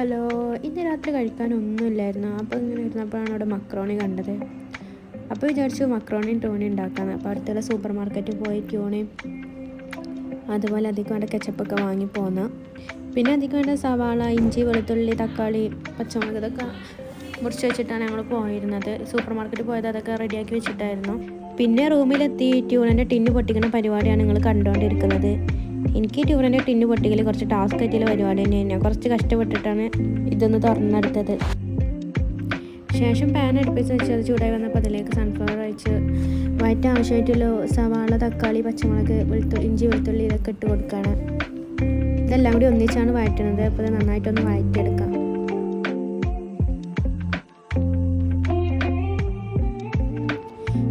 Hello ഇന്ന് രാത്രി കഴിക്കാനൊന്നുമില്ലായിരുന്നു. അപ്പോൾ ഇങ്ങനെ ഇരുന്നപ്പോഴാണ് അവിടെ മക്രോണി കണ്ടത്. അപ്പോൾ വിചാരിച്ചു മക്രോണിയും ടോണിയും ഉണ്ടാക്കാമെന്ന് അപ്പോൾ അടുത്തുള്ള സൂപ്പർ മാർക്കറ്റിൽ പോയി ട്യൂണയും അതുപോലെ അധികം വേണ്ട കെച്ചപ്പൊക്കെ വാങ്ങി പോന്നു. പിന്നെ അധികം വേണ്ട സവാള ഇഞ്ചി വെളുത്തുള്ളി തക്കാളി പച്ചമുളക് ഇതൊക്കെ മുറിച്ച് വെച്ചിട്ടാണ് ഞങ്ങൾ പോയിരുന്നത്. സൂപ്പർ മാർക്കറ്റിൽ പോയത് അതൊക്കെ റെഡിയാക്കി വെച്ചിട്ടായിരുന്നു. പിന്നെ റൂമിലെത്തി ട്യൂണിന്റെ ടിന്ന് പൊട്ടിക്കുന്ന പരിപാടിയാണ് നിങ്ങൾ കണ്ടുകൊണ്ടിരിക്കുന്നത്. എനിക്ക് ട്യൂറിന്റെ ടിന്നു പൊട്ടിക്കൽ കുറച്ച് ടാസ്ക് ആയിട്ടുള്ള പരിപാടി ഞാൻ കുറച്ച് കഷ്ടപ്പെട്ടിട്ടാണ് ഇതൊന്ന് തുറന്നെടുത്തത് ശേഷം പാൻ അടുപ്പിച്ച് വെച്ച് അത് ചൂടായി വന്നപ്പോൾ അതിലേക്ക് സൺഫ്ലവർ ഒഴിച്ച് വയറ്റ് ആവശ്യമായിട്ടുള്ള സവാള തക്കാളി പച്ചമുളക് വെളുത്തു ഇഞ്ചി വെളുത്തുള്ളി ഇതൊക്കെ ഇട്ട് കൊടുക്കുകയാണ് ഇതെല്ലാം കൂടി ഒന്നിച്ചാണ് വഴറ്റുന്നത് അപ്പോൾ അത് നന്നായിട്ടൊന്ന് വഴറ്റിയെടുക്കാം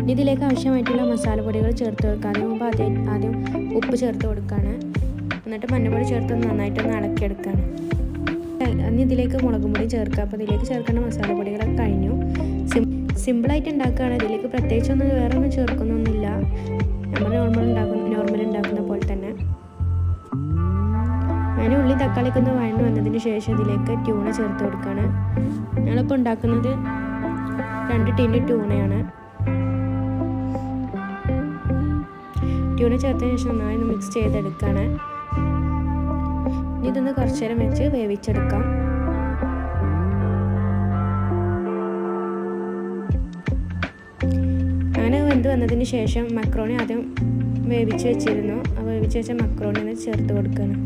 ഇനി ഇതിലേക്ക് ആവശ്യമായിട്ടുള്ള മസാലപ്പൊടികൾ ചേർത്ത് കൊടുക്കുക അതിന് മുമ്പ് ആദ്യം ആദ്യം ഉപ്പ് ചേർത്ത് കൊടുക്കുകയാണ് എന്നിട്ട് മഞ്ഞൾപ്പൊടി ചേർത്ത് നന്നായിട്ടൊന്ന് ഇളക്കിയെടുക്കുകയാണ് ഇനി ഇതിലേക്ക് മുളക് പൊടി ചേർക്കുക. അപ്പോൾ ഇതിലേക്ക് ചേർക്കേണ്ട മസാലപ്പൊടികളൊക്കെ കഴിഞ്ഞു. സിം സിമ്പിളായിട്ട് ഉണ്ടാക്കുകയാണ്. ഇതിലേക്ക് പ്രത്യേകിച്ചൊന്നും വേറെ ഒന്നും ചേർക്കുന്നൊന്നുമില്ല. നമ്മൾ നോർമൽ ഉണ്ടാക്കുന്ന നോർമൽ ഉണ്ടാക്കുന്ന പോലെ തന്നെ. ഞാൻ ഉള്ളി തക്കാളിക്ക് ഒന്ന് വഴണ്ട് വന്നതിന് ശേഷം ഇതിലേക്ക് ട്യൂണ ചേർത്ത് കൊടുക്കുകയാണ് ഞങ്ങളിപ്പോൾ ഉണ്ടാക്കുന്നത് രണ്ട് ടീന്റെ ട്യൂണയാണ് ട്യൂണ ചേർത്തതിന് ശേഷം നന്നായി ഒന്ന് മിക്സ് ചെയ്തെടുക്കുകയാണ് ഇതൊന്ന് കുറച്ചു നേരം വെച്ച് വേവിച്ചെടുക്കാം. അങ്ങനെ വെന്ത് വന്നതിന് ശേഷം മക്രോണി ആദ്യം വേവിച്ച് വെച്ചിരുന്നു. ആ വേവിച്ച് വെച്ച മക്രോണി ഒന്ന് ചേർത്ത് കൊടുക്കണം.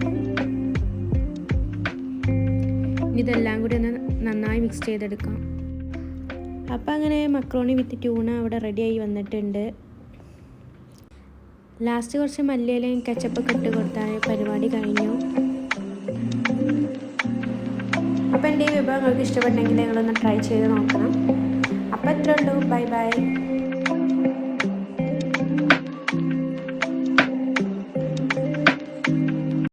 ഇതെല്ലാം കൂടി ഒന്ന് നന്നായി മിക്സ് ചെയ്തെടുക്കാം. അപ്പോൾ അങ്ങനെ മക്രോണി വിത്ത് ട്യൂണ അവിടെ റെഡിയായി വന്നിട്ടുണ്ട്. ലാസ്റ്റ് കുറച്ച് മല്ലിയിലയും കച്ചപ്പൊക്കെ ഇട്ട് കൊടുത്താൽ പരിപാടി കഴിഞ്ഞു. അപ്പോൾ എന്റെ ഈ വിഭവങ്ങൾക്ക് ഇഷ്ടപ്പെട്ടെങ്കിൽ നിങ്ങളൊന്ന് ട്രൈ ചെയ്ത് നോക്കണം.